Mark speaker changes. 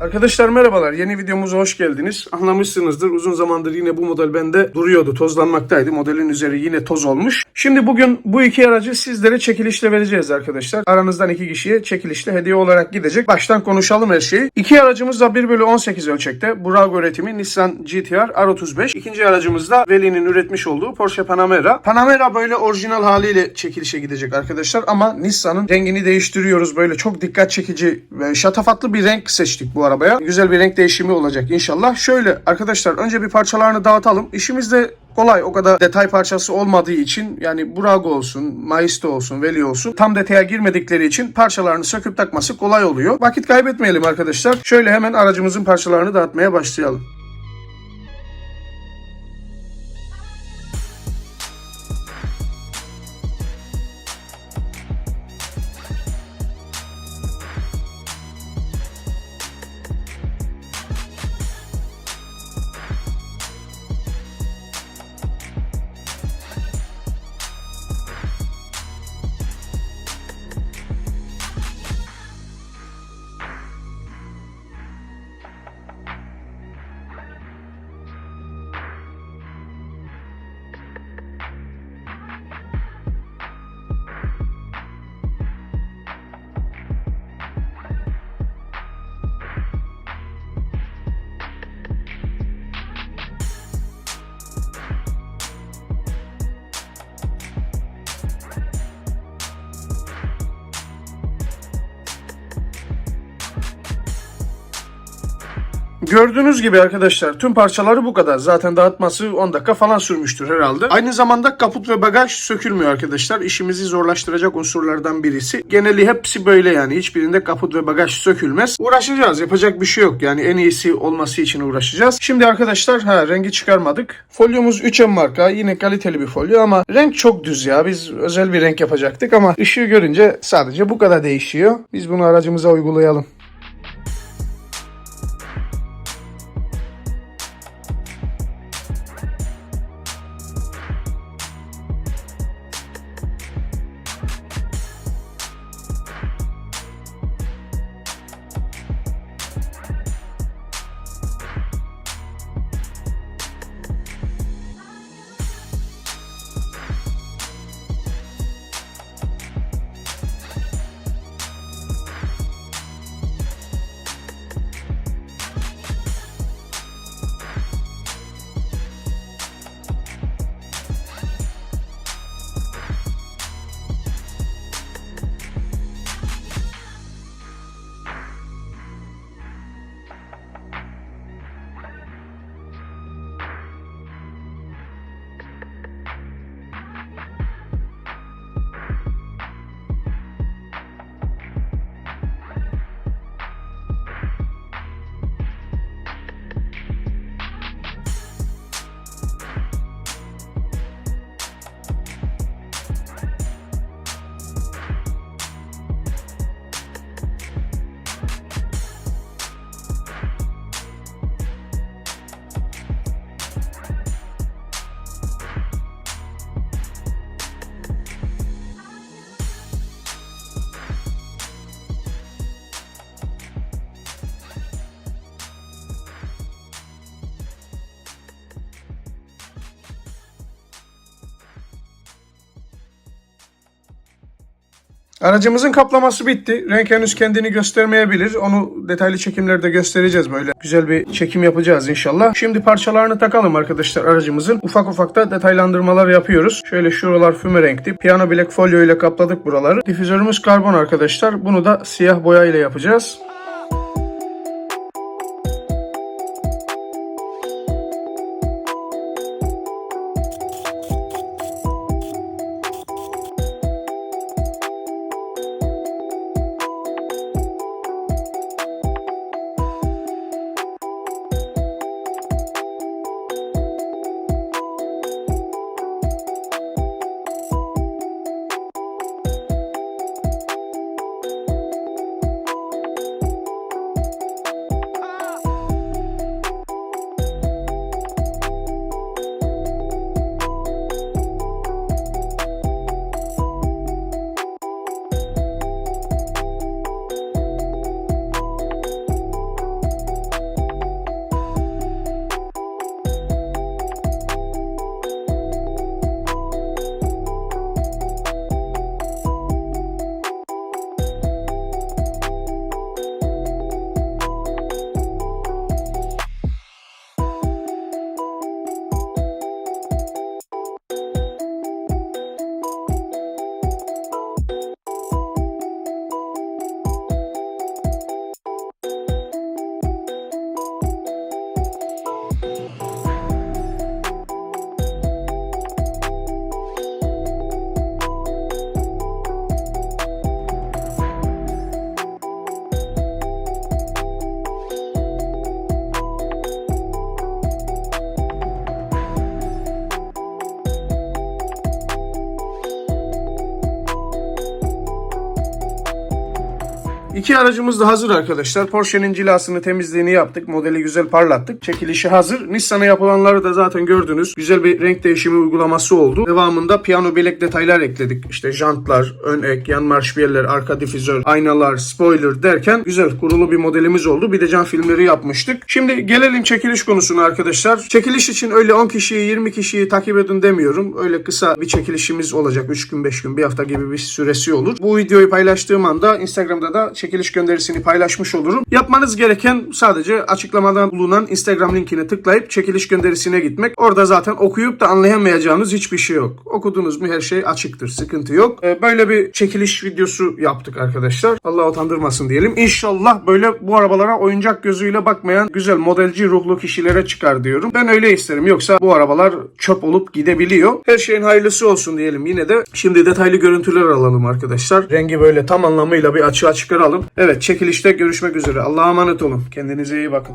Speaker 1: Arkadaşlar merhabalar. Yeni videomuza hoş geldiniz. Anlamışsınızdır. Uzun zamandır yine bu model bende duruyordu. Tozlanmaktaydı. Modelin üzeri yine toz olmuş. Şimdi bugün bu iki aracı sizlere çekilişle vereceğiz arkadaşlar. Aranızdan iki kişiye çekilişle hediye olarak gidecek. Baştan konuşalım her şeyi. İki aracımız da 1 bölü 18 ölçekte. Bravo üretimi Nissan GT-R R35. İkinci aracımız da Veli'nin üretmiş olduğu Porsche Panamera. Panamera böyle orijinal haliyle çekilişe gidecek arkadaşlar. Ama Nissan'ın rengini değiştiriyoruz. Böyle çok dikkat çekici ve şatafatlı bir renk seçtik bu arabaya. Güzel bir renk değişimi olacak inşallah. Şöyle arkadaşlar önce bir parçalarını dağıtalım. İşimiz de kolay. O kadar detay parçası olmadığı için yani Burago olsun, Maisto olsun, Veli olsun tam detaya girmedikleri için parçalarını söküp takması kolay oluyor. Vakit kaybetmeyelim arkadaşlar. Şöyle hemen aracımızın parçalarını dağıtmaya başlayalım. Gördüğünüz gibi arkadaşlar tüm parçaları bu kadar. Zaten dağıtması 10 dakika falan sürmüştür herhalde. Aynı zamanda kaput ve bagaj sökülmüyor arkadaşlar. İşimizi zorlaştıracak unsurlardan birisi. Geneli hepsi böyle yani. Hiçbirinde kaput ve bagaj sökülmez. Uğraşacağız. Yapacak bir şey yok. Yani en iyisi olması için uğraşacağız. Şimdi arkadaşlar ha rengi çıkarmadık. Folyomuz 3M marka. Yine kaliteli bir folyo ama renk çok düz ya. Biz özel bir renk yapacaktık ama ışığı görünce sadece bu kadar değişiyor. Biz bunu aracımıza uygulayalım. Aracımızın kaplaması bitti. Renk henüz kendini göstermeyebilir. Onu detaylı çekimlerde göstereceğiz böyle. Güzel bir çekim yapacağız inşallah. Şimdi parçalarını takalım arkadaşlar aracımızın. Ufak ufak da detaylandırmalar yapıyoruz. Şöyle şuralar füme renkli. Piyano bilek folyo ile kapladık buraları. Difüzörümüz karbon arkadaşlar. Bunu da siyah boya ile yapacağız. İki aracımız da hazır arkadaşlar. Porsche'nin cilasını temizliğini yaptık. Modeli güzel parlattık. Çekilişi hazır. Nissan'a yapılanları da zaten gördünüz. Güzel bir renk değişimi uygulaması oldu. Devamında piyano bilek detaylar ekledik. İşte jantlar, ön ek, yan marşpiyeller, arka difüzör, aynalar, spoiler derken güzel kurulu bir modelimiz oldu. Bir de cam filmleri yapmıştık. Şimdi gelelim çekiliş konusuna arkadaşlar. Çekiliş için öyle 10 kişiyi 20 kişiyi takip edin demiyorum. Öyle kısa bir çekilişimiz olacak. 3 gün 5 gün bir hafta gibi bir süresi olur. Bu videoyu paylaştığım anda Instagram'da da çekiliş gönderisini paylaşmış olurum. Yapmanız gereken sadece açıklamadan bulunan Instagram linkine tıklayıp çekiliş gönderisine gitmek. Orada zaten okuyup da anlayamayacağınız hiçbir şey yok. Okudunuz mu her şey açıktır. Sıkıntı yok. Ee, böyle bir çekiliş videosu yaptık arkadaşlar. Allah utandırmasın diyelim. İnşallah böyle bu arabalara oyuncak gözüyle bakmayan güzel modelci ruhlu kişilere çıkar diyorum. Ben öyle isterim. Yoksa bu arabalar çöp olup gidebiliyor. Her şeyin hayırlısı olsun diyelim yine de. Şimdi detaylı görüntüler alalım arkadaşlar. Rengi böyle tam anlamıyla bir açığa çıkaralım. Evet çekilişte görüşmek üzere. Allah'a emanet olun. Kendinize iyi bakın.